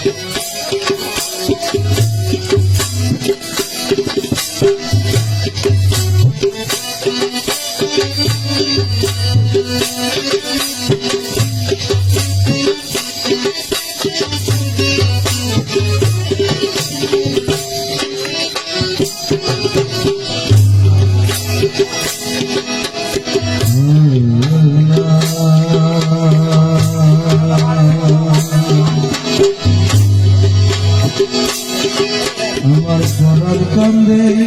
আমার কান্দে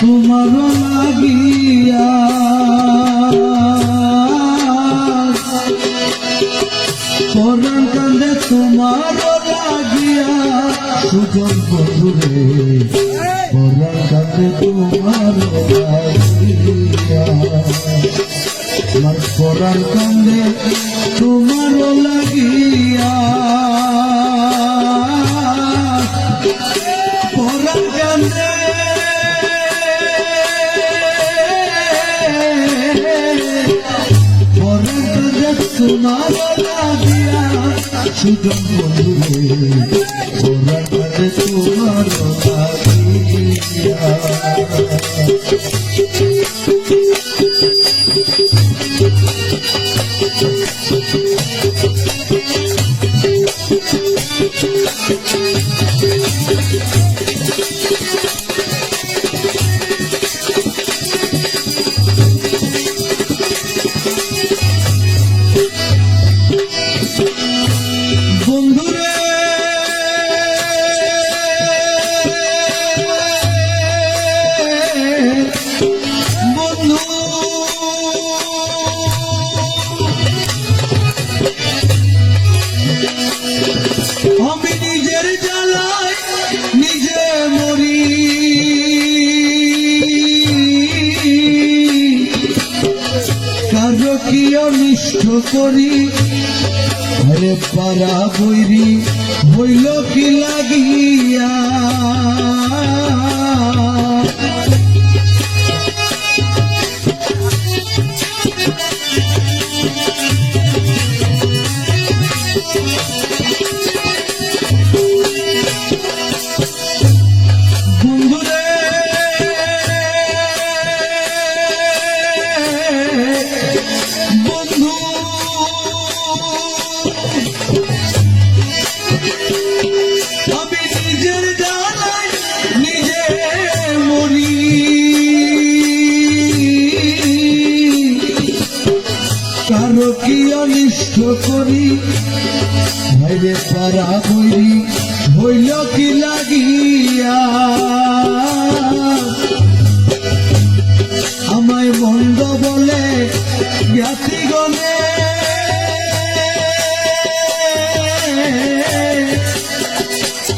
তোমার লাগিয়া। পরার কান্দে তোমার লাগিয়া। সুজন বন্ধুরে পরার কান্দে তোমার লাগিয়া। আমার কান্দে তোমার লাগিয়া। তোমার লাগিয়া সুজন বন্ধুরে পরার কান্দে তোমার লাগিয়া অনিষ্ট করি। আরে পারা বৈরি হইল কি লাগিয়া? করি ভাইরে পারা বইরি হইল কি লাগিয়া? আমায় মন্দ বলে জ্ঞাতি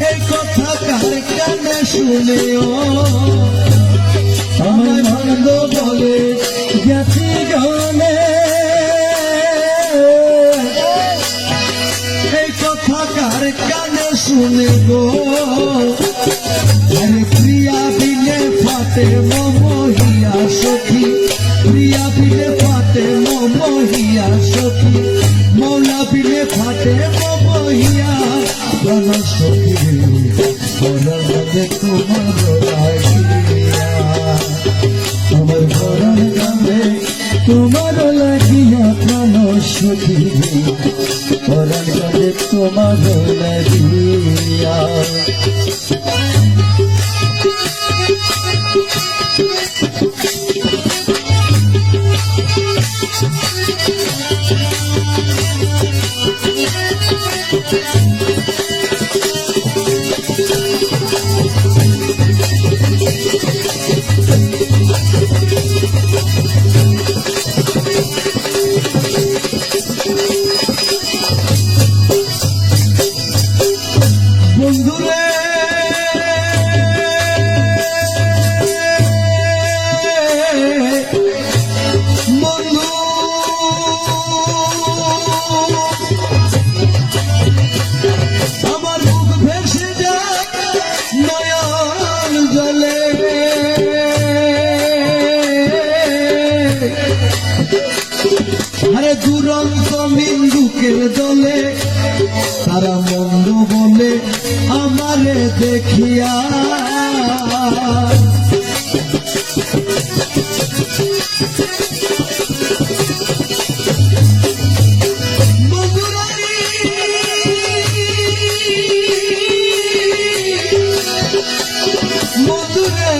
এই কথা কার কানে আমায় শুনে গো প্রিয়া বিলে ফাটে মমহিয়া সখী। প্রিয়া বিলে ফাটে মমহিয়া সখী। মৌলা বিলে ফাটে মমহিয়া প্রাণ সখী। পরার মধ্যে তোমার আমার পরার গানে তোমার লাগিয়া প্রাণ সখী। পরার গানে তোমার মন্দ বলে আমারে দেখিয়া। বন্ধুরানী, বন্ধুরে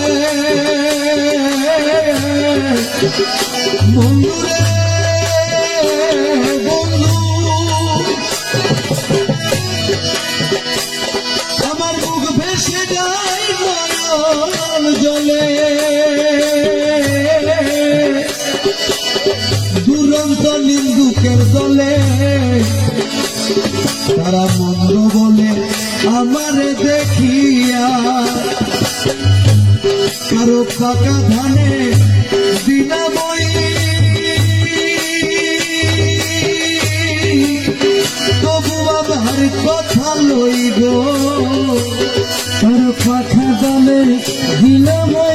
তারা মন্দ বলে আমারে দেখিয়া। কারও পাকা ধানে দিনাময়ী তবু আমার কথা লইব। কারও পাখা ধানে দিনাময়ী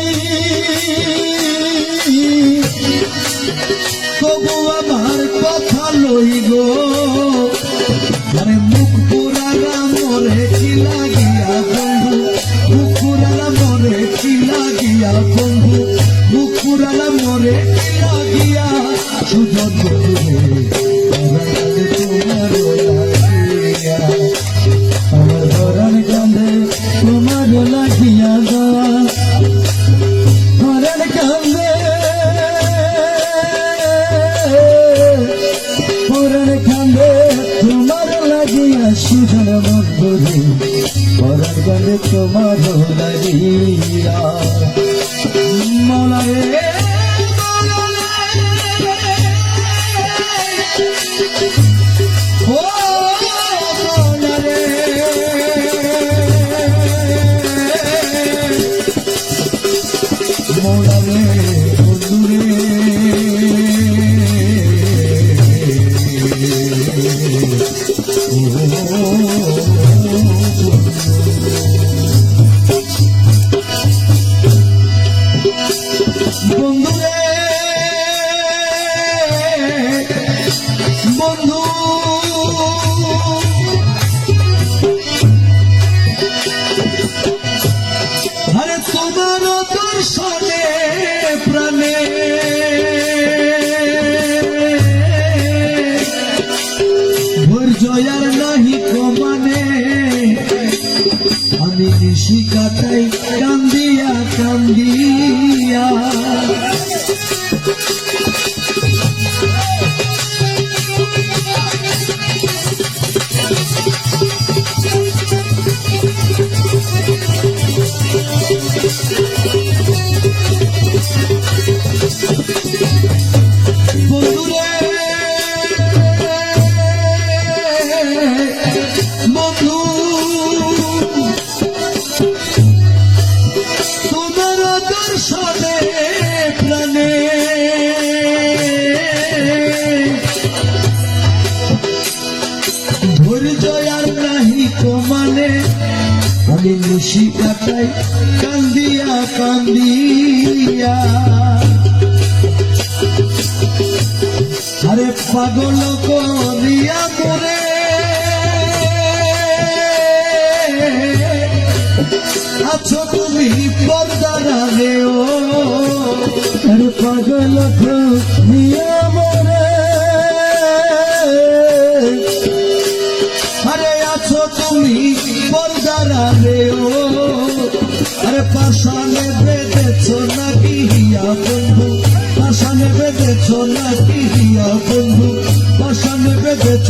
সুজন আমি নিশি ধৈর্য আর নাহি কমানে আমি নিশি কাটাই, কান্দিয়া কান্দিয়া। আরে পাগল করিয়া করে। আছো তুমি পর্দারে ও আরে পাগল করিয়া পাশানে বেঁধেছ নাকি হিয়া বন্ধু? পাশানে বেঁধেছ নাকি হিয়া বন্ধু? পাশানে বেঁধেছ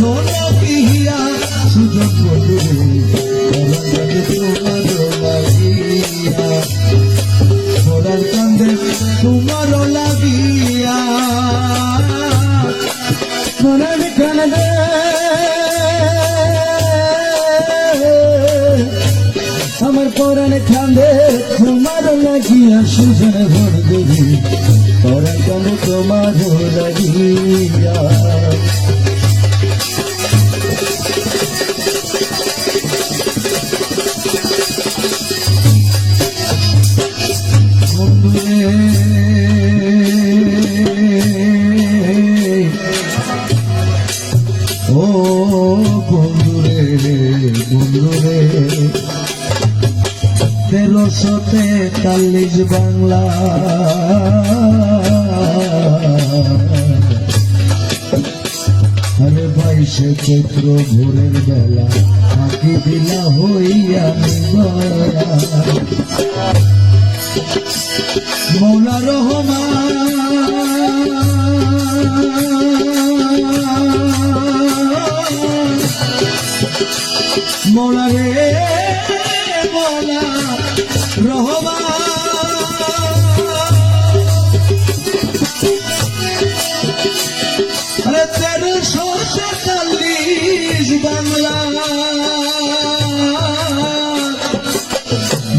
তোমার লাগিয়া সুজন ভর দেবী পরাণ কান্দে তোমার লাগিয়া? বন্ধুরে বন্ধুরে আঠারোশো তেতাল্লিশ বাংলা। আরে বাইশে চৈত্র ভোরের বেলা। আঁকি দিলা হইয়া মৌলা রহমান। মৌলা রে রহমান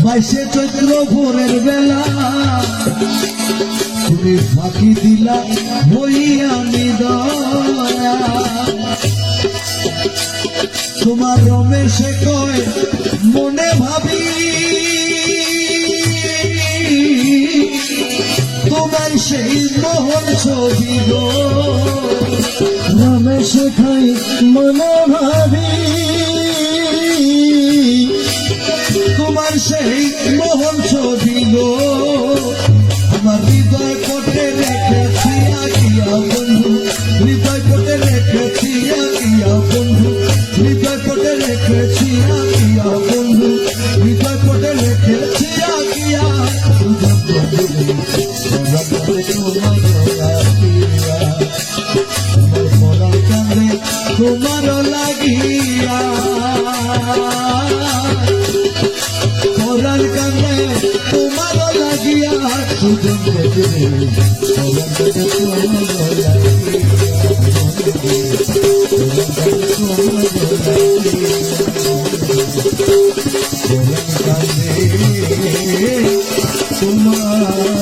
বাইশে চৈত্র ভোরের বেলা তুমি ফাঁকি দিলা হইয়া নিদয়া তোমার রমেশে কয়, মনে ভাবি সেই মোহন ছবি গো। রমেশ খাই মনে তোমার সেই মোহন ছবি গো। সুজন